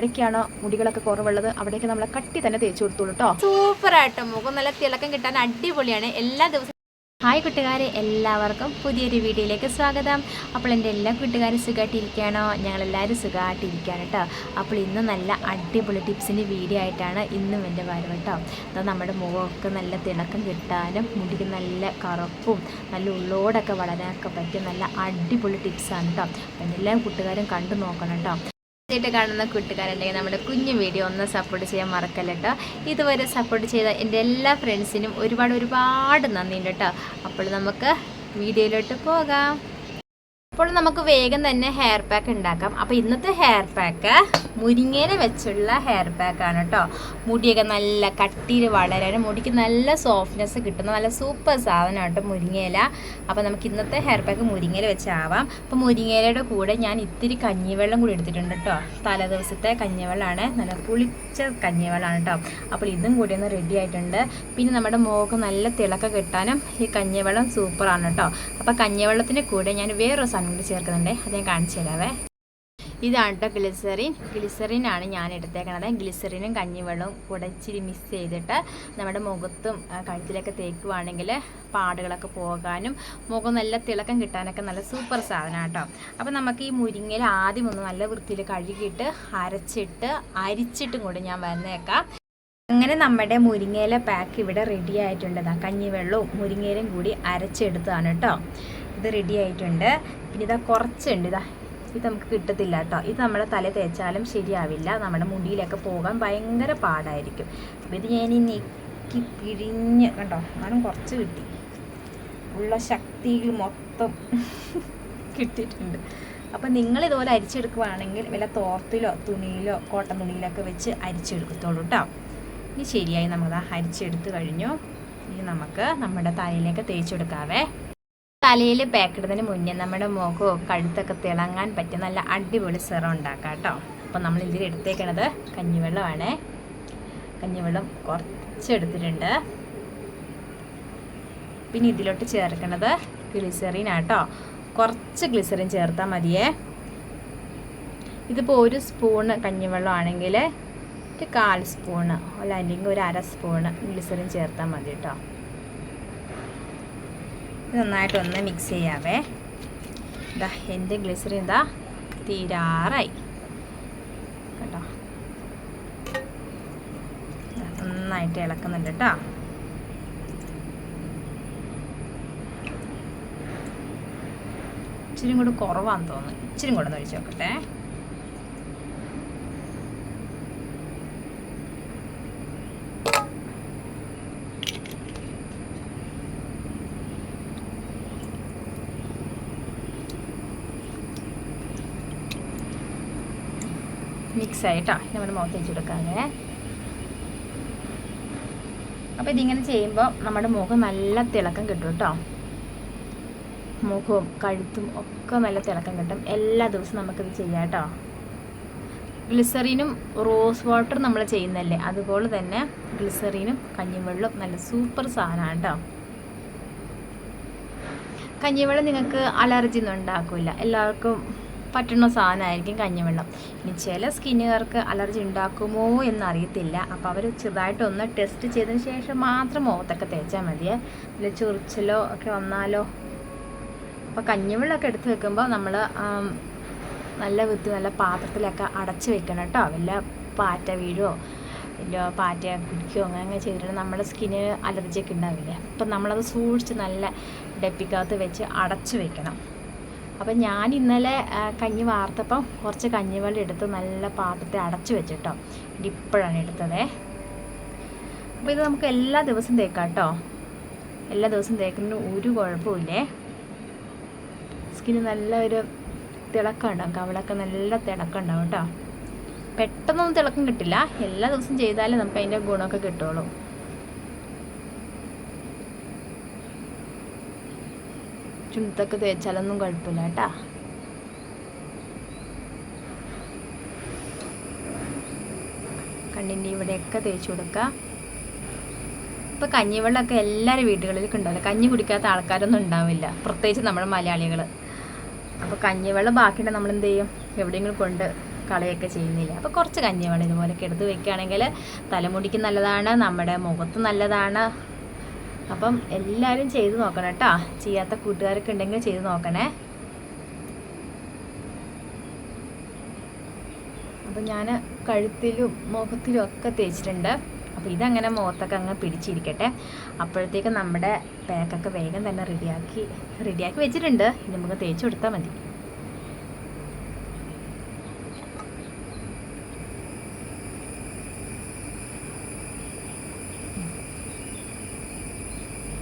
എവിടേക്കാണോ മുടികളൊക്കെ കുറവുള്ളത് അവിടേക്ക് നമ്മൾ കട്ടി തന്നെ തേച്ച് കൊടുത്തോളൂ കേട്ടോ സൂപ്പർ ആയിട്ട് മുഖം നല്ല തിളക്കം കിട്ടാൻ അടിപൊളിയാണ്. എല്ലാ ദിവസവും ഹായ് കൂട്ടുകാരെ എല്ലാവർക്കും പുതിയൊരു വീഡിയോയിലേക്ക് സ്വാഗതം. അപ്പോൾ എന്റെ എല്ലാ കൂട്ടുകാരും സുഖമായിട്ടിരിക്കുകയാണോ ഞങ്ങളെല്ലാവരും സുഖമായിട്ടിരിക്കുകയാണ് കേട്ടോ അപ്പോൾ ഇന്ന് നല്ല അടിപൊളി ടിപ്സിന്റെ വീഡിയോ ആയിട്ടാണ് ഇന്നും എന്റെ വരവ് കേട്ടോ അത് നമ്മുടെ മുഖമൊക്കെ നല്ല തിളക്കം കിട്ടാനും മുടിക്ക് നല്ല കറുപ്പും നല്ല ഉള്ളോടൊക്കെ വളരാനൊക്കെ പറ്റിയ നല്ല അടിപൊളി ടിപ്സാണ് കേട്ടോ അപ്പോൾ എല്ലാ കൂട്ടുകാരും കണ്ടു നോക്കണം കേട്ടോ ആദ്യമായിട്ട് കാണുന്ന കൂട്ടുകാരുണ്ടെങ്കിൽ നമ്മുടെ കുഞ്ഞു വീഡിയോ ഒന്ന് സപ്പോർട്ട് ചെയ്യാൻ മറക്കല്ല കേട്ടോ ഇതുവരെ സപ്പോർട്ട് ചെയ്ത എന്റെ എല്ലാ ഫ്രണ്ട്സിനും ഒരുപാട് ഒരുപാട് നന്ദിയുണ്ട് കേട്ടോ അപ്പോൾ നമുക്ക് വീഡിയോയിലോട്ട് പോകാം. അപ്പോൾ നമുക്ക് വേഗം തന്നെ ഹെയർ പാക്ക് ഉണ്ടാക്കാം. അപ്പോൾ ഇന്നത്തെ ഹെയർ പാക്ക് മുരിങ്ങയില വെച്ചുള്ള ഹെയർ പാക്കാണ് കേട്ടോ മുടിയൊക്കെ നല്ല കട്ടിയിൽ വളരാനും മുടിക്ക് നല്ല സോഫ്റ്റ്നെസ് കിട്ടുന്ന നല്ല സൂപ്പർ സാധനമാണ് കേട്ടോ മുരിങ്ങയില അപ്പോൾ നമുക്ക് ഇന്നത്തെ ഹെയർ പാക്ക് മുരിങ്ങയില വെച്ചാവാം. അപ്പോൾ മുരിങ്ങയിലയുടെ കൂടെ ഞാൻ ഇത്തിരി കഞ്ഞിവെള്ളം കൂടി എടുത്തിട്ടുണ്ട് കേട്ടോ തലേദിവസത്തെ കഞ്ഞിവെള്ളമാണ് നല്ല പുളിച്ച കഞ്ഞിവെള്ളമാണ് കേട്ടോ അപ്പോൾ ഇതും കൂടി ഒന്ന് റെഡി ആയിട്ടുണ്ട്. പിന്നെ നമ്മുടെ മുഖം നല്ല തിളക്കം കിട്ടാനും ഈ കഞ്ഞിവെള്ളം സൂപ്പറാണ് കേട്ടോ അപ്പോൾ കഞ്ഞിവെള്ളത്തിന്റെ കൂടെ ഞാൻ വേറൊരു സാധനം കൂടി ചേർക്കുന്നുണ്ട്. അത് ഞാൻ കാണിച്ചു തരാവേ. ഇതാണ് കേട്ടോ ഗ്ലിസറിൻ ഗ്ലിസറിനാണ് ഞാൻ എടുത്തേക്കണത്. ഗ്ലിസറിനും കഞ്ഞിവെള്ളവും കൂടെ ഇച്ചിരി മിക്സ് ചെയ്തിട്ട് നമ്മുടെ മുഖത്തും കഴുത്തിലൊക്കെ തേക്കുവാണെങ്കിൽ പാടുകളൊക്കെ പോകാനും മുഖം നല്ല തിളക്കം കിട്ടാനൊക്കെ നല്ല സൂപ്പർ സാധനമാണ് കേട്ടോ അപ്പോൾ നമുക്ക് ഈ മുരിങ്ങയിൽ ആദ്യം ഒന്ന് നല്ല വൃത്തിയിൽ കഴുകിയിട്ട് അരച്ചിട്ട് അരിച്ചിട്ടും കൂടി ഞാൻ വന്നേക്കാം. അങ്ങനെ നമ്മുടെ മുരിങ്ങയില പാക്ക് ഇവിടെ റെഡി ആയിട്ടുള്ളതാണ് കഞ്ഞിവെള്ളവും മുരിങ്ങയിലും കൂടി അരച്ചെടുത്തതാണ് കേട്ടോ ഇത് റെഡി ആയിട്ടുണ്ട്. പിന്നെ ഇതാ കുറച്ചുണ്ട്. ഇതാ ഇത് നമുക്ക് കിട്ടത്തില്ല കേട്ടോ. ഇത് നമ്മുടെ തല തേച്ചാലും ശരിയാവില്ല. നമ്മുടെ മുടിയിലൊക്കെ പോകാൻ ഭയങ്കര പാടായിരിക്കും. അപ്പോൾ ഇത് ഞാൻ ഈ നെക്കി പിഴിഞ്ഞ് കണ്ടോ? എന്നാലും കുറച്ച് കിട്ടി. ഉള്ള ശക്തിയിൽ മൊത്തം കിട്ടിയിട്ടുണ്ട്. അപ്പം നിങ്ങൾ ഇതുപോലെ അരിച്ചെടുക്കുവാണെങ്കിൽ വല്ല തോർത്തിലോ തുണിയിലോ കോട്ടൺ തുണിയിലൊക്കെ വെച്ച് അരിച്ചെടുക്കത്തോളൂ കേട്ടോ ഇനി ശരിയായി നമ്മൾ അരിച്ചെടുത്ത് കഴിഞ്ഞു. ഇനി നമുക്ക് നമ്മുടെ തലയിലേക്ക് തേച്ചെടുക്കാവേ. തലയിൽ പാക്കിടുന്നതിന് മുന്നേ നമ്മുടെ മുഖവും കഴുത്തൊക്കെ തിളങ്ങാൻ പറ്റിയ നല്ല അടിപൊളി സിറം ഉണ്ടാക്കാം കേട്ടോ. അപ്പം നമ്മൾ ഇതിൽ എടുത്തേക്കണത് കഞ്ഞിവെള്ളമാണ്. കഞ്ഞിവെള്ളം കുറച്ച് എടുത്തിട്ടുണ്ട് പിന്നെ ഇതിലോട്ട് ചേർക്കണത് ഗ്ലിസറിൻ ആട്ടോ കുറച്ച് ഗ്ലിസറിൻ ചേർത്താൽ മതിയേ. ഇതിപ്പോൾ ഒരു സ്പൂണ് കഞ്ഞിവെള്ളം ആണെങ്കിൽ ഒരു കാൽ സ്പൂണ് അല്ല അല്ലെങ്കിൽ ഒരു അര സ്പൂണ് ഗ്ലിസറിൻ ചേർത്താൽ മതി കേട്ടോ. നന്നായിട്ടൊന്ന് മിക്സ് ചെയ്യാവേ. ഇതാ എന്റെ ഗ്ലിസറിൻ ഇതാ തീരാറായി. കേട്ടോ? നന്നായിട്ട് ഇളക്കുന്നുണ്ട് കേട്ടോ. ഇച്ചിരി കൂടി കുറവാന്ന് തോന്നുന്നു. ഇച്ചിരി കൂടെ ഒന്ന് ഒഴിച്ച് നോക്കട്ടെ. മിക്സ് ആയിട്ടോ നമ്മൾ മുഖത്ത് വെച്ചെടുക്കാതെ അപ്പോൾ ഇതിങ്ങനെ ചെയ്യുമ്പോൾ നമ്മുടെ മുഖം നല്ല തിളക്കം കിട്ടും കേട്ടോ. മുഖവും കഴുത്തും ഒക്കെ നല്ല തിളക്കം കിട്ടും. എല്ലാ ദിവസവും നമുക്കിത് ചെയ്യാം കേട്ടോ. ഗ്ലിസറിനും റോസ് വാട്ടർ നമ്മൾ ചെയ്യുന്നല്ലേ അതുപോലെ തന്നെ ഗ്ലിസറിനും കഞ്ഞിവെള്ളം നല്ല സൂപ്പർ സാധനമാണ് കേട്ടോ. കഞ്ഞിവെള്ളം നിങ്ങൾക്ക് അലർജി ഒന്നും ഉണ്ടാക്കില്ല എല്ലാവർക്കും പറ്റുന്ന സാധനമായിരിക്കും കഞ്ഞിവെള്ളം. ഇനി ചില സ്കിന്നുകാർക്ക് അലർജി ഉണ്ടാക്കുമോ എന്നറിയത്തില്ല. അപ്പോൾ അവർ ചെറുതായിട്ടൊന്ന് ടെസ്റ്റ് ചെയ്തതിന് ശേഷം മാത്രം മുഖത്തൊക്കെ തേച്ചാൽ മതിയേ അല്ല ചൊറിച്ചിലോ ഒക്കെ വന്നാലോ. അപ്പോൾ കഞ്ഞിവെള്ളമൊക്കെ എടുത്ത് വെക്കുമ്പോൾ നമ്മൾ നല്ല വൃത്തി നല്ല പാത്രത്തിലൊക്കെ അടച്ച് വെക്കണം കേട്ടോ. വല്ല പാറ്റ വീഴോ ഇല്ല പാറ്റ കുടിക്കുകയോ അങ്ങനെ ചെയ്തിട്ടുണ്ടെങ്കിൽ നമ്മുടെ സ്കിന്നിന് അലർജിയൊക്കെ ഉണ്ടാവില്ലേ? അപ്പം നമ്മളത് സൂക്ഷിച്ച് നല്ല ഡപ്പിക്കകത്ത് വെച്ച് അടച്ചു വെക്കണം. അപ്പം ഞാൻ ഇന്നലെ കഞ്ഞി വാർത്തപ്പം കുറച്ച് കഞ്ഞിവെള്ളം എടുത്ത് നല്ല പാത്രത്തിൽ അടച്ചു വെച്ചിട്ടോ. ഇപ്പോഴാണ് എടുത്തത്. അപ്പോൾ ഇത് നമുക്ക് എല്ലാ ദിവസവും തേക്കാം കേട്ടോ. എല്ലാ ദിവസവും തേക്കുന്നതിന് ഒരു കുഴപ്പമില്ലേ സ്കിന് നല്ല ഒരു തിളക്കം ഉണ്ടാവും കവളൊക്കെ നല്ല തിളക്കം ഉണ്ടാവും കേട്ടോ. പെട്ടെന്നൊന്നും തിളക്കം കിട്ടില്ല. എല്ലാ ദിവസവും ചെയ്താലേ നമുക്ക് അതിന്റെ ഗുണമൊക്കെ കിട്ടുള്ളൂ ചുണ്ടത്തൊക്കെ തേച്ചാലൊന്നും കുഴപ്പമില്ല കേട്ടാ. കണ്ണിന്റെ ഇവിടെയൊക്കെ തേച്ച് കൊടുക്കുക ഇപ്പോൾ കഞ്ഞിവെള്ളമൊക്കെ എല്ലാവരും വീടുകളിലൊക്കെ ഉണ്ടാവില്ല? കഞ്ഞി കുടിക്കാത്ത ആൾക്കാരൊന്നും ഉണ്ടാവില്ല. പ്രത്യേകിച്ച് നമ്മുടെ മലയാളികൾ അപ്പോൾ കഞ്ഞിവെള്ളം ബാക്കിയുണ്ട് നമ്മൾ എന്ത് ചെയ്യും? എവിടെയെങ്കിലും കൊണ്ട് കളയൊക്കെ ചെയ്യുന്നില്ല. അപ്പോൾ കുറച്ച് കഞ്ഞിവെള്ളം ഇതുപോലെയൊക്കെ എടുത്ത് വെക്കുകയാണെങ്കിൽ തലമുടിക്ക് നല്ലതാണ് നമ്മുടെ മുഖത്ത് നല്ലതാണ്. അപ്പം എല്ലാവരും ചെയ്ത് നോക്കണം കേട്ടോ ചെയ്യാത്ത കൂട്ടുകാരൊക്കെ ഉണ്ടെങ്കിൽ ചെയ്ത് നോക്കണേ. അപ്പം ഞാൻ കഴുത്തിലും മുഖത്തിലും ഒക്കെ തേച്ചിട്ടുണ്ട്. അപ്പോൾ ഇതങ്ങനെ മുഖത്തൊക്കെ അങ്ങ് പിടിച്ചിരിക്കട്ടെ. അപ്പോഴത്തേക്ക് നമ്മുടെ പാക്കൊക്കെ വേഗം തന്നെ റെഡിയാക്കി റെഡിയാക്കി വെച്ചിട്ടുണ്ട്. ഇനി നമുക്ക് തേച്ച് കൊടുത്താൽ മതി.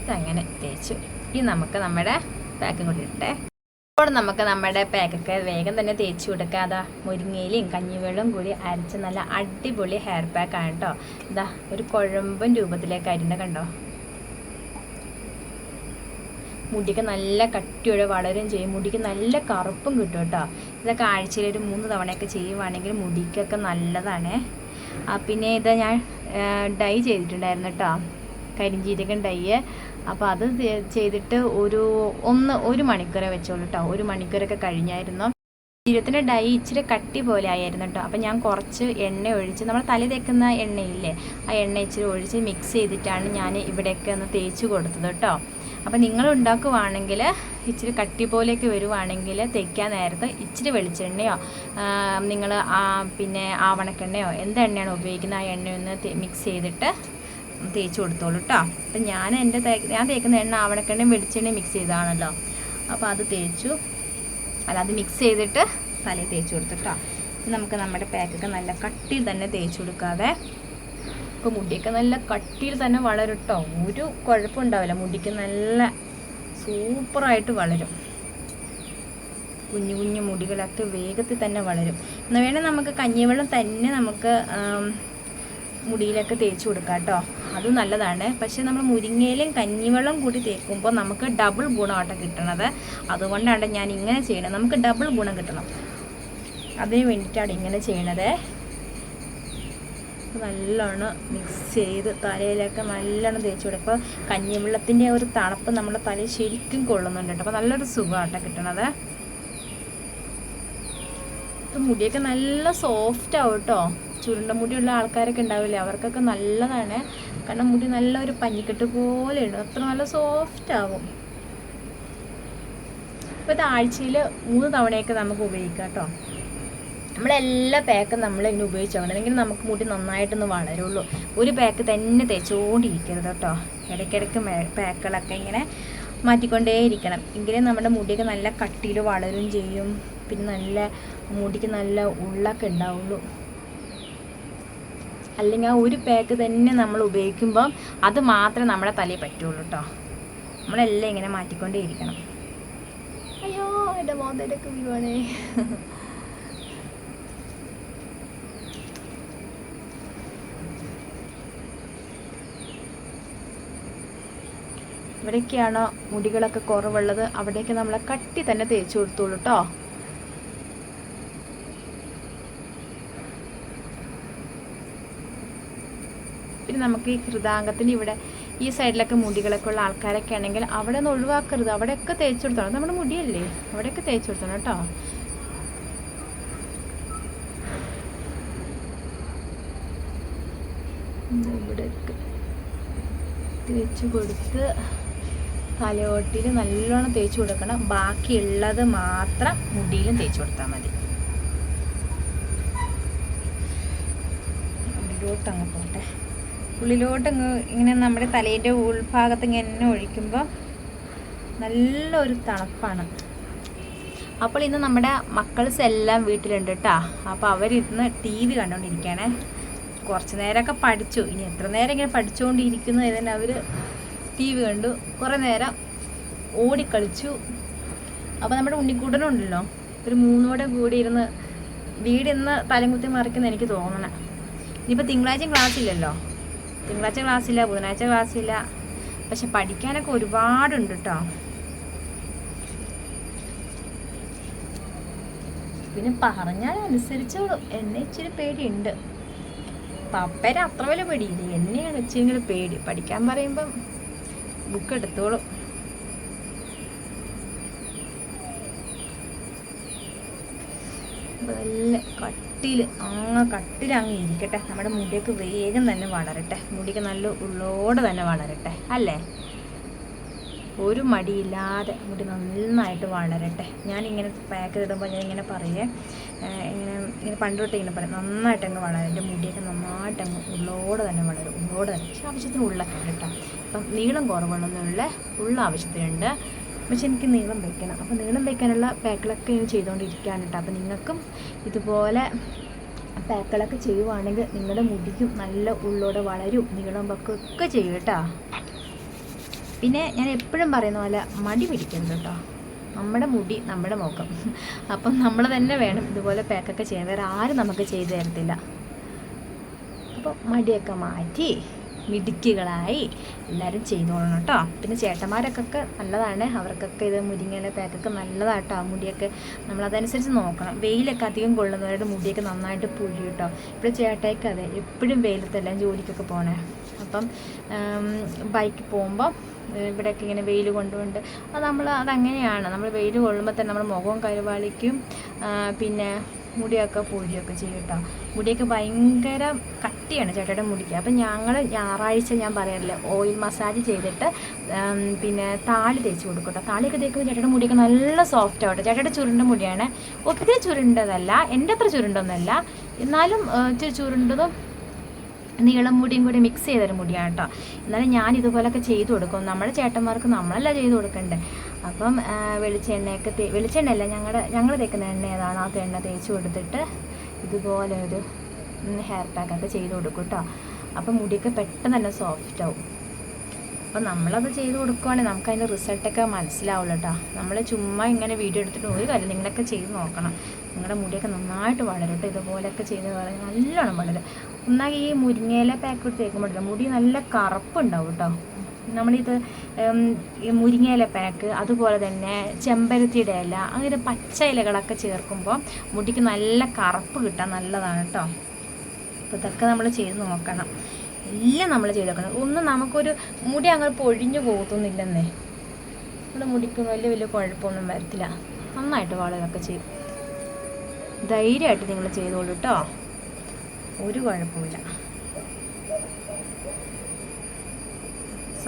ഇതങ്ങനെ തേച്ചു ഇനി നമുക്ക് നമ്മുടെ പാക്കും കൂടി ഇട്ടേ അപ്പോൾ നമുക്ക് നമ്മുടെ പാക്കൊക്കെ വേഗം തന്നെ തേച്ച് കൊടുക്കാതാ അതാ മുരിങ്ങയിലയും കഞ്ഞിവെള്ളവും കൂടി അരച്ച് നല്ല അടിപൊളി ഹെയർ പാക്കാണ് കേട്ടോ ഇതാ ഒരു കുഴമ്പൻ രൂപത്തിലേക്ക് അരിണ്ട കണ്ടോ? മുടിക്ക് നല്ല കട്ടിയോടെ വളരും ചെയ്യും. മുടിക്ക് നല്ല കറുപ്പും കിട്ടും കേട്ടോ ഇതൊക്കെ ആഴ്ചയിൽ ഒരു മൂന്ന് തവണയൊക്കെ ചെയ്യുവാണെങ്കിൽ മുടിക്കൊക്കെ നല്ലതാണ്. പിന്നെ ഇത് ഞാൻ ഡൈ ചെയ്തിട്ടുണ്ടായിരുന്നു കേട്ടോ കരിഞ്ചീരകം ഡൈ അപ്പോൾ അത് ചെയ്തിട്ട് ഒരു ഒന്ന് ഒരു മണിക്കൂറെ വെച്ചോളൂ കേട്ടോ ഒരു മണിക്കൂറൊക്കെ കഴിഞ്ഞായിരുന്നു. ശരീരത്തിന്റെ ഡൈ ഇച്ചിരി കട്ടി പോലെ ആയിരുന്നു കേട്ടോ അപ്പോൾ ഞാൻ കുറച്ച് എണ്ണ ഒഴിച്ച് നമ്മൾ തല തേക്കുന്ന എണ്ണയില്ലേ ആ എണ്ണ ഇച്ചിരി ഒഴിച്ച് മിക്സ് ചെയ്തിട്ടാണ് ഞാൻ ഇവിടെയൊക്കെ ഒന്ന് തേച്ച് കൊടുത്തത് കേട്ടോ അപ്പോൾ നിങ്ങൾ ഉണ്ടാക്കുവാണെങ്കിൽ ഇച്ചിരി കട്ടി പോലെയൊക്കെ വരുവാണെങ്കിൽ തേക്കാൻ നേരത്ത് ഇച്ചിരി വെളിച്ചെണ്ണയോ നിങ്ങൾ ആ പിന്നെ ആവണക്കെണ്ണയോ എന്ത് എണ്ണയാണ് ഉപയോഗിക്കുന്നത് ആ എണ്ണയൊന്ന് മിക്സ് ചെയ്തിട്ട് തേച്ച് കൊടുത്തോളൂ കേട്ടോ അപ്പം ഞാൻ എന്റെ തേ ഞാൻ തേക്കുന്ന എണ്ണ ആവണക്കെണ്ണയും വെളിച്ചെണ്ണയും മിക്സ് ചെയ്തതാണല്ലോ. അപ്പോൾ അത് തേച്ചു. അല്ല അത് മിക്സ് ചെയ്തിട്ട് തലയിൽ തേച്ച് കൊടുത്തു കേട്ടോ നമുക്ക് നമ്മുടെ പാക്കൊക്കെ നല്ല കട്ടിയിൽ തന്നെ തേച്ച് കൊടുക്കാതെ ഇപ്പോൾ മുടിയൊക്കെ നല്ല കട്ടിയിൽ തന്നെ വളരും കേട്ടോ ഒരു കുഴപ്പമുണ്ടാവില്ല മുടിക്ക് നല്ല സൂപ്പറായിട്ട് വളരും. കുഞ്ഞു കുഞ്ഞു മുടികളൊക്കെ വേഗത്തിൽ തന്നെ വളരും. എന്നാൽ വേണേൽ നമുക്ക് കഞ്ഞിവെള്ളം തന്നെ നമുക്ക് മുടിയിലൊക്കെ തേച്ച് കൊടുക്കാം കേട്ടോ അത് നല്ലതാണ്. പക്ഷേ നമ്മൾ മുരിങ്ങയിലും കഞ്ഞിവെള്ളം കൂടി തേക്കുമ്പോൾ നമുക്ക് ഡബിൾ ഗുണമാട്ടോ കിട്ടണത്. അതുകൊണ്ടാണ് ഞാൻ ഇങ്ങനെ ചെയ്യണത്. നമുക്ക് ഡബിൾ ഗുണം കിട്ടണം. അതിന് വേണ്ടിയിട്ടാണ് ഇങ്ങനെ ചെയ്യണത്. നല്ലോണം മിക്സ് ചെയ്ത് തലയിലൊക്കെ നല്ലോണം തേച്ച് കൊടുക്കുക. കഞ്ഞിവെള്ളത്തിന്റെ ഒരു തണുപ്പ് നമ്മുടെ തലയിൽ ശരിക്കും കൊള്ളുന്നുണ്ട് കേട്ടോ. അപ്പോൾ നല്ലൊരു സുഖമാട്ടോ കിട്ടണത്. മുടിയൊക്കെ നല്ല സോഫ്റ്റ് ആവും കേട്ടോ. ചുരുണ്ട മുടിയുള്ള ആൾക്കാരൊക്കെ ഉണ്ടാവില്ലേ? അവർക്കൊക്കെ നല്ലതാണ്. കാരണം മുടി നല്ല ഒരു പഞ്ഞിക്കെട്ട് പോലെ ഉണ്ട് അത്ര നല്ല സോഫ്റ്റ് ആവും. ഇപ്പൊ ഇത് ആഴ്ചയിൽ മൂന്ന് തവണയൊക്കെ നമുക്ക് ഉപയോഗിക്കാം കേട്ടോ. നമ്മളെല്ലാ പാക്കും നമ്മൾ ഇങ്ങനെ ഉപയോഗിച്ചോണം അല്ലെങ്കിൽ നമുക്ക് മുടി നന്നായിട്ടൊന്ന് വളരുള്ളൂ. ഒരു പാക്ക് തന്നെ തേച്ചുകൊണ്ടിരിക്കരുത് കേട്ടോ. ഇടയ്ക്കിടയ്ക്ക് പാക്കുകളൊക്കെ ഇങ്ങനെ മാറ്റിക്കൊണ്ടേ ഇരിക്കണം എങ്കിലേ നമ്മുടെ മുടിയൊക്കെ നല്ല കട്ടിയിൽ വളരും ചെയ്യും. പിന്നെ നല്ല മുടിക്ക് നല്ല ഉള്ളൊക്കെ ഉണ്ടാവുള്ളൂ. അല്ലെങ്കിൽ ആ ഒരു പാക്ക് തന്നെ നമ്മൾ ഉപയോഗിക്കുമ്പോൾ അത് മാത്രമേ നമ്മുടെ തലയിൽ പറ്റുള്ളൂ കേട്ടോ നമ്മളെല്ലാം ഇങ്ങനെ മാറ്റിക്കൊണ്ടേ ഇരിക്കണം. അയ്യോ എന്റെ മോതലൊക്കെ വീഴുവാണേ എവിടെയൊക്കെയാണോ മുടികളൊക്കെ കുറവുള്ളത്? അവിടേക്ക് നമ്മളെ കട്ടി തന്നെ തേച്ച് കൊടുത്തോളൂ കേട്ടോ പിന്നെ നമുക്ക് ഈ ഹൃദാംഗത്തിന് ഇവിടെ ഈ സൈഡിലൊക്കെ മുടികളൊക്കെ ഉള്ള ആൾക്കാരൊക്കെ ആണെങ്കിൽ അവിടെ നിന്ന് ഒഴിവാക്കരുത്. അവിടെയൊക്കെ തേച്ച് കൊടുത്തോണം നമ്മുടെ മുടിയല്ലേ? അവിടെയൊക്കെ തേച്ച് കൊടുത്തോണം കേട്ടോ. ഇവിടെയൊക്കെ തേച്ച് കൊടുത്ത് തലയോട്ടിൽ നല്ലോണം തേച്ച് കൊടുക്കണം. ബാക്കിയുള്ളത് മാത്രം മുടിയിലും തേച്ച് കൊടുത്താൽ മതി. അങ്ങ് പോട്ടെ. ഉള്ളിലോട്ട് ഇങ്ങനെ നമ്മുടെ തലേന്റെ ഉൾഭാഗത്ത് ഇങ്ങനെ ഒഴിക്കുമ്പോൾ നല്ലൊരു തണുപ്പാണ്. അപ്പോൾ ഇന്ന് നമ്മുടെ മക്കൾസ് എല്ലാം വീട്ടിലുണ്ട് കേട്ടോ അപ്പോൾ അവരിരുന്ന് ടി വി കണ്ടുകൊണ്ടിരിക്കുകയാണ് കുറച്ച് നേരമൊക്കെ പഠിച്ചു. ഇനി എത്ര നേരം ഇങ്ങനെ പഠിച്ചുകൊണ്ടിരിക്കുന്നു ഇതിന് അവർ ടി വി കണ്ടു. കുറേ നേരം ഓടിക്കളിച്ചു. അപ്പോൾ നമ്മുടെ ഉണ്ണിക്കൂട്ടനുണ്ടല്ലോ. ഒരു മൂന്നോടെ കൂടി ഇരുന്ന് വീടിന്ന് തലം കുത്തി മറിക്കുന്ന എനിക്ക് തോന്നണം. ഇനിയിപ്പോൾ തിങ്കളാഴ്ച ക്ലാസ് ഇല്ലല്ലോ തിങ്കളാഴ്ച ക്ലാസ്സില്ല ബുധനാഴ്ച ക്ലാസ്സില്ല. പക്ഷെ പഠിക്കാനൊക്കെ ഒരുപാടുണ്ട് കേട്ടോ പിന്നെ പറഞ്ഞാൽ അനുസരിച്ചോളൂ എന്നെ ഇച്ചിരി പേടിയുണ്ട്. പപ്പേരെ അത്ര വലിയ പേടിയില്ല. എന്നെയാണ് ഇച്ചിരി പേടി. പഠിക്കാൻ പറയുമ്പം ബുക്ക് എടുത്തോളും. നല്ല കട്ടി കട്ടിയിൽ അങ്ങ് കട്ടിൽ അങ്ങ് ഇരിക്കട്ടെ. നമ്മുടെ മുടിയൊക്കെ വേഗം തന്നെ വളരട്ടെ. മുടിയൊക്കെ നല്ല ഉള്ളോടെ തന്നെ വളരട്ടെ. അല്ലേ? ഒരു മടിയില്ലാതെ മുടി നന്നായിട്ട് വളരട്ടെ. ഞാനിങ്ങനെ പാക്ക് ഇടുമ്പോൾ ഞാൻ ഇങ്ങനെ പറയേ ഇങ്ങനെ ഇങ്ങനെ പണ്ട് തൊട്ട് ഇങ്ങനെ പറയും നന്നായിട്ട് അങ്ങ് വളരും. എന്റെ മുടിയൊക്കെ നന്നായിട്ട് അങ്ങ് ഉള്ളോടെ തന്നെ വളരും. ഉള്ളോടെ തന്നെ. പക്ഷെ ആവശ്യത്തിന് ഉള്ളൊക്കെ കേട്ടോ അപ്പം നീളം കുറവുള്ളതിനുള്ള ഉള്ള ആവശ്യത്തിനുണ്ട്. പക്ഷെ എനിക്ക് നീളം വയ്ക്കണം അപ്പോൾ നീളം വയ്ക്കാനുള്ള പാക്കുകളൊക്കെ ഞാൻ ചെയ്തുകൊണ്ടിരിക്കുകയാണ് കേട്ടോ. അപ്പോൾ നിങ്ങൾക്കും ഇതുപോലെ പാക്കുകളൊക്കെ ചെയ്യുവാണെങ്കിൽ നിങ്ങളുടെ മുടിക്കും നല്ല ഉള്ളോടെ വളരും നീളം വെക്കുകയൊക്കെ ചെയ്യും കേട്ടോ. പിന്നെ ഞാൻ എപ്പോഴും പറയുന്ന പോലെ മടി പിടിക്കരുത് കേട്ടോ. നമ്മുടെ മുടി നമ്മുടെ മുഖം. അപ്പം നമ്മൾ തന്നെ വേണം ഇതുപോലെ പാക്കൊക്കെ ചെയ്യാൻ. വേറെ ആരും നമുക്ക് ചെയ്തു തരത്തില്ല. അപ്പോൾ മടിയൊക്കെ മാറ്റി. മിടുക്കികളായി എല്ലാവരും ചെയ്തോളണം കേട്ടോ. പിന്നെ ചേട്ടന്മാരൊക്കെ നല്ലതാണ്. അവർക്കൊക്കെ ഇത് മുരിങ്ങയില പാക്കൊക്കെ നല്ലതാട്ടോ. ആ മുടിയൊക്കെ നമ്മളതനുസരിച്ച് നോക്കണം. വെയിലൊക്കെ അധികം കൊള്ളുന്നവരുടെ മുടിയൊക്കെ നന്നായിട്ട് പുഴി കേട്ടോ. ഇപ്പോൾ ചേട്ടായിക്ക് അതെ എപ്പോഴും വെയിലത്തെല്ലാം ജോലിക്കൊക്കെ പോണേ. അപ്പം ബൈക്കിൽ പോകുമ്പോൾ ഇവിടെയൊക്കെ ഇങ്ങനെ വെയിൽ കൊണ്ടുകൊണ്ട് അത് നമ്മൾ അതങ്ങനെയാണ്. നമ്മൾ വെയിൽ കൊള്ളുമ്പോൾ തന്നെ നമ്മൾ മുഖവും കരുവാളിക്കും. പിന്നെ മുടിയൊക്കെ പൊഴിയൊക്കെ ചെയ്യും കേട്ടോ മുടിയൊക്കെ ഭയങ്കര കട്ടിയാണ് ചേട്ടയുടെ മുടിക്ക്. അപ്പം ഞങ്ങൾ ഞായറാഴ്ച ഞാൻ പറയാറില്ല ഓയിൽ മസാജ് ചെയ്തിട്ട് പിന്നെ താളി തേച്ച് കൊടുക്കും കേട്ടോ താളിയൊക്കെ തേക്കുമ്പോൾ ചേട്ടയുടെ മുടിയൊക്കെ നല്ല സോഫ്റ്റ് ആവട്ടെ. ചേട്ടയുടെ ചുരുണ്ട മുടിയാണ്. ഒത്തിരി ചുരുണ്ടതല്ല എന്റെ അത്ര ചുരുണ്ടൊന്നുമല്ല എന്നാലും ഇച്ചിരി ചുരുണ്ടതും നീളം മുടിയും കൂടി മിക്സ് ചെയ്തൊരു മുടിയാണ് കേട്ടോ. എന്നാലും ഞാൻ ഇതുപോലൊക്കെ ചെയ്തു കൊടുക്കും. നമ്മുടെ ചേട്ടന്മാർക്ക് നമ്മളല്ല ചെയ്തു കൊടുക്കണ്ടേ. അപ്പം വെളിച്ചെണ്ണയൊക്കെ തേ വെളിച്ചെണ്ണയല്ല ഞങ്ങളുടെ ഞങ്ങൾ തേക്കുന്ന എണ്ണ ഏതാണോ ആ എണ്ണ തേച്ച് കൊടുത്തിട്ട് ഇതുപോലെ ഒരു ഹെയർ പാക്കൊക്കെ ചെയ്ത് കൊടുക്കും കേട്ടോ അപ്പം മുടിയൊക്കെ പെട്ടെന്ന് തന്നെ സോഫ്റ്റ് ആവും. അപ്പം നമ്മളത് ചെയ്ത് കൊടുക്കുവാണെങ്കിൽ നമുക്ക് അതിന്റെ റിസൾട്ടൊക്കെ മനസ്സിലാവുള്ളൂ കേട്ടോ നമ്മൾ ചുമ്മാ ഇങ്ങനെ വീഡിയോ എടുത്തിട്ട് ഒരു കാര്യം നിങ്ങളൊക്കെ ചെയ്ത് നോക്കണം. നിങ്ങളുടെ മുടിയൊക്കെ നന്നായിട്ട് വളരും കേട്ടോ ഇതുപോലെയൊക്കെ ചെയ്ത് വളരെ നല്ലോണം വളരും. എന്നാൽ ഈ മുരിങ്ങയില പാക്ക് തേക്കുമ്പോഴത്തേക്കും മുടി നല്ല കറുപ്പുണ്ടാവും കേട്ടോ നമ്മളിത് മുരിങ്ങയില പാക്ക് അതുപോലെ തന്നെ ചെമ്പരത്തിയുടെ ഇല അങ്ങനെ പച്ച ഇലകളൊക്കെ ചേർക്കുമ്പോൾ മുടിക്ക് നല്ല കറുപ്പ് കിട്ടാൻ നല്ലതാണ് കേട്ടോ അപ്പോൾ ഇതൊക്കെ നമ്മൾ ചെയ്ത് നോക്കണം. എല്ലാം നമ്മൾ ചെയ്ത് നോക്കണം. ഒന്നും നമുക്കൊരു മുടി അങ്ങനെ പൊഴിഞ്ഞു പോകത്തൊന്നുമില്ലെന്നേ. നമ്മുടെ മുടിക്ക് വലിയ വലിയ കുഴപ്പമൊന്നും വരത്തില്ല. നന്നായിട്ട് വളരൊക്കെ ചെയ്യും. ധൈര്യമായിട്ട് നിങ്ങൾ ചെയ്തോളൂ കേട്ടോ ഒരു കുഴപ്പമില്ല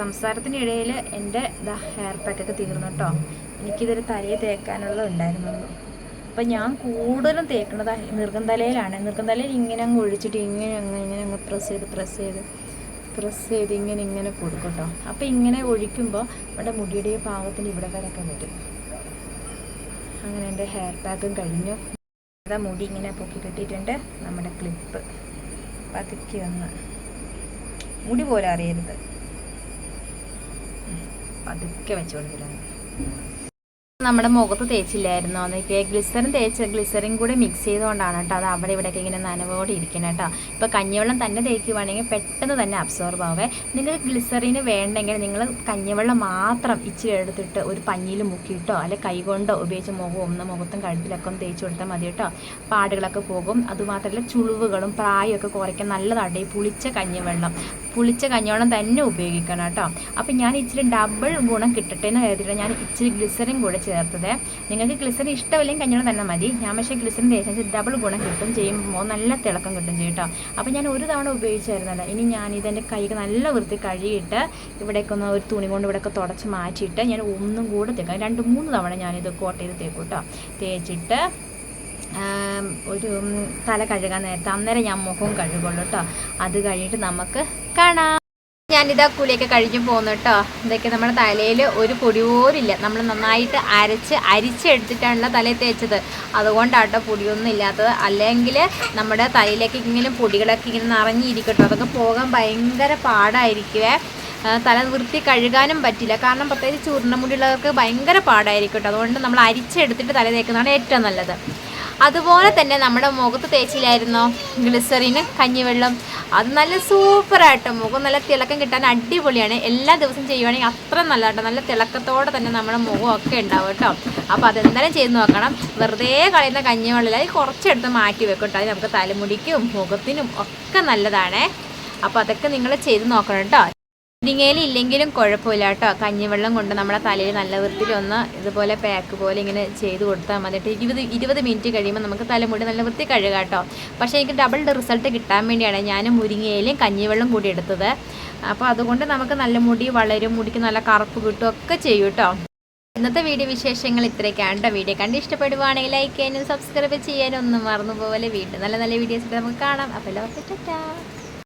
സംസാരത്തിനിടയിൽ എന്റെ ദാ ഹെയർ പാക്കൊക്കെ തീർന്നു കേട്ടോ. എനിക്കിതൊരു തലയെ തേക്കാനുള്ളത് ഉണ്ടായിരുന്നുള്ളൂ അപ്പം ഞാൻ കൂടുതലും തേക്കുന്നത് നിർഗം തലയിലാണ്. നിർഗം തലയിൽ ഇങ്ങനെ അങ്ങ് ഒഴിച്ചിട്ട് ഇങ്ങനെ അങ്ങ് ഇങ്ങനെ അങ്ങ് പ്രസ് ചെയ്ത് പ്രസ് ചെയ്ത് പ്രസ് ചെയ്ത് ഇങ്ങനെ ഇങ്ങനെ കൊടുക്കും കേട്ടോ. അപ്പം ഇങ്ങനെ ഒഴിക്കുമ്പോൾ നമ്മുടെ മുടിയുടെ പാകത്തിന് ഇവിടെ വരക്കാൻ പറ്റും അങ്ങനെ എന്റെ ഹെയർ പാക്കും കഴിഞ്ഞു. അതാ മുടി ഇങ്ങനെ പൊക്കി കെട്ടിയിട്ടുണ്ട്. നമ്മുടെ ക്ലിപ്പ് പതുക്കി വന്ന് മുടി പോലെ അറിയരുത്. പതുക്കെ വെച്ച് നമ്മുടെ മുഖത്ത് തേച്ചില്ലായിരുന്നു? എന്നൊക്കെ ഗ്ലിസറിൻ തേച്ച് ഗ്ലിസറിൻ കൂടെ മിക്സ് ചെയ്തുകൊണ്ടാണ് കേട്ടോ അത് അവിടെ ഇവിടെയൊക്കെ ഇങ്ങനെ നനവോടെ ഇരിക്കണം കേട്ടോ. ഇപ്പോൾ കഞ്ഞിവെള്ളം തന്നെ തേക്കുവാണെങ്കിൽ പെട്ടെന്ന് തന്നെ അബ്സോർബ് ആവേ. നിങ്ങൾക്ക് ഗ്ലിസറിന് വേണ്ടെങ്കിൽ നിങ്ങൾ കഞ്ഞിവെള്ളം മാത്രം ഇച്ചിരി എടുത്തിട്ട് ഒരു പഞ്ഞിയിൽ മുക്കിയിട്ടോ അല്ലെങ്കിൽ കൈകൊണ്ടോ ഉപയോഗിച്ച് മുഖം ഒന്ന് മുഖത്തും കഴുത്തിലൊക്കെ ഒന്ന് തേച്ച് കൊടുത്താൽ മതി കേട്ടോ. പാടുകളൊക്കെ പോകും. അതുമാത്രമല്ല ചുളിവുകളും പ്രായമൊക്കെ കുറയ്ക്കാൻ നല്ലതാണ് ഈ പുളിച്ച കഞ്ഞിവെള്ളം. പുളിച്ച കഞ്ഞിവെള്ളം തന്നെ ഉപയോഗിക്കണം കേട്ടോ. അപ്പം ഞാൻ ഇച്ചിരി ഡബിൾ ഗുണം കിട്ടട്ടെ എന്ന് കരുതിയിട്ട് ഞാൻ ഇച്ചിരി ഗ്ലിസറിൻ കൂടെ ചേർത്തത്. നിങ്ങൾക്ക് ഗ്ലിസറിൻ ഇഷ്ടമില്ലെങ്കിൽ കഞ്ഞിവെള്ളം തന്നെ മതി. ഞാൻ പക്ഷേ ഗ്ലിസറിൻ തേച്ചാൽ ഡബിൾ ഗുണം കിട്ടും ചെയ്യുമ്പോൾ നല്ല തിളക്കം കിട്ടും ചെയ്യും കേട്ടോ അപ്പം ഞാൻ ഒരു തവണ ഉപയോഗിച്ചായിരുന്നല്ലോ. ഇനി ഞാൻ ഇതെന്റെ കൈക്ക് നല്ല വൃത്തി കഴുകിയിട്ട് ഇവിടേക്ക് ഒന്ന് ഒരു തുണി കൊണ്ട് ഇവിടെയൊക്കെ തുടച്ച് മാറ്റിയിട്ട് ഞാൻ ഒന്നും കൂടെ തേക്കാം. രണ്ട് മൂന്ന് തവണ ഞാനിത് കോട്ട് ചെയ്ത് തേക്കും കേട്ടോ തേച്ചിട്ട് ഒരു തല കഴുകാൻ നേരത്തെ അന്നേരം ഞാൻ മുഖവും കഴുകുള്ളൂ കേട്ടോ അത് കഴിഞ്ഞിട്ട് നമുക്ക് കാണാം. ഞാനിതാ കുളിയൊക്കെ കഴിക്കും പോകുന്നു കേട്ടോ ഇതൊക്കെ നമ്മുടെ തലയിൽ ഒരു പൊടി നമ്മൾ നന്നായിട്ട് അരച്ച് അരിച്ചെടുത്തിട്ടാണല്ലോ തലയിൽ തേച്ചത്. അതുകൊണ്ടാട്ടോ പൊടിയൊന്നും ഇല്ലാത്തത്. അല്ലെങ്കിൽ നമ്മുടെ തലയിലേക്ക് ഇങ്ങനെ പൊടികളൊക്കെ ഇങ്ങനെ നിറഞ്ഞിരിക്കട്ടോ അതൊക്കെ പോകാൻ ഭയങ്കര പാടായിരിക്കുവേ. തല വൃത്തി കഴുകാനും പറ്റില്ല. കാരണം പ്രത്യേകിച്ച് ചൂർണമുടിയുള്ളവർക്ക് ഭയങ്കര പാടായിരിക്കും കേട്ടോ അതുകൊണ്ട് നമ്മൾ അരിച്ചെടുത്തിട്ട് തല തേക്കുന്നതാണ് ഏറ്റവും നല്ലത്. അതുപോലെ തന്നെ നമ്മുടെ മുഖത്ത് തേച്ചില്ലായിരുന്നോ? ഗ്ലിസറിന് കഞ്ഞിവെള്ളം. അത് നല്ല സൂപ്പറായിട്ട് മുഖം നല്ല തിളക്കം കിട്ടാൻ അടിപൊളിയാണ്. എല്ലാ ദിവസവും ചെയ്യുവാണെങ്കിൽ അത്ര നല്ല കേട്ടോ നല്ല തിളക്കത്തോടെ തന്നെ നമ്മുടെ മുഖമൊക്കെ ഉണ്ടാവും കേട്ടോ. അപ്പോൾ അതെന്തായാലും ചെയ്ത് നോക്കണം. വെറുതെ കളയുന്ന കഞ്ഞിവെള്ളം കുറച്ചെടുത്ത് മാറ്റി വെക്കും കേട്ടോ അത് നമുക്ക് തലമുടിക്കും മുഖത്തിനും ഒക്കെ നല്ലതാണേ. അപ്പോൾ അതൊക്കെ നിങ്ങൾ ചെയ്ത് നോക്കണം കേട്ടോ. മുരിങ്ങയില ഇല്ലെങ്കിലും കുഴപ്പമില്ല കേട്ടോ. കഞ്ഞിവെള്ളം കൊണ്ട് നമ്മുടെ തലയിൽ നല്ല വൃത്തിയിൽ ഒന്ന് ഇതുപോലെ പാക്ക് പോലെ ഇങ്ങനെ ചെയ്ത് കൊടുത്താൽ മതി ഇരുപത് ഇരുപത് മിനിറ്റ് കഴിയുമ്പോൾ നമുക്ക് തലമുടി നല്ല വൃത്തി കഴുകാം കേട്ടോ. പക്ഷേ എനിക്ക് ഡബിൾ റിസൾട്ട് കിട്ടാൻ വേണ്ടിയാണ് ഞാൻ മുരിങ്ങയിലും കഞ്ഞിവെള്ളം കൂടി എടുത്തത്. അപ്പോൾ അതുകൊണ്ട് നമുക്ക് നല്ല മുടി വളരും മുടിക്ക് നല്ല കറുപ്പ് കിട്ടും ഒക്കെ ചെയ്യും കേട്ടോ. ഇന്നത്തെ വീഡിയോ വിശേഷങ്ങൾ ഇത്രയൊക്കെയാണ് കേട്ടോ. വീഡിയോ കണ്ട് ഇഷ്ടപ്പെടുവാണെങ്കിൽ ലൈക്ക് ചെയ്യാനും സബ്സ്ക്രൈബ് ചെയ്യാനും ഒന്നും മറന്നു പോലെ വീണ്ടും. നല്ല നല്ല വീഡിയോസ് നമുക്ക് കാണാം. അപ്പോൾ എല്ലാവർക്കും ടാറ്റാ.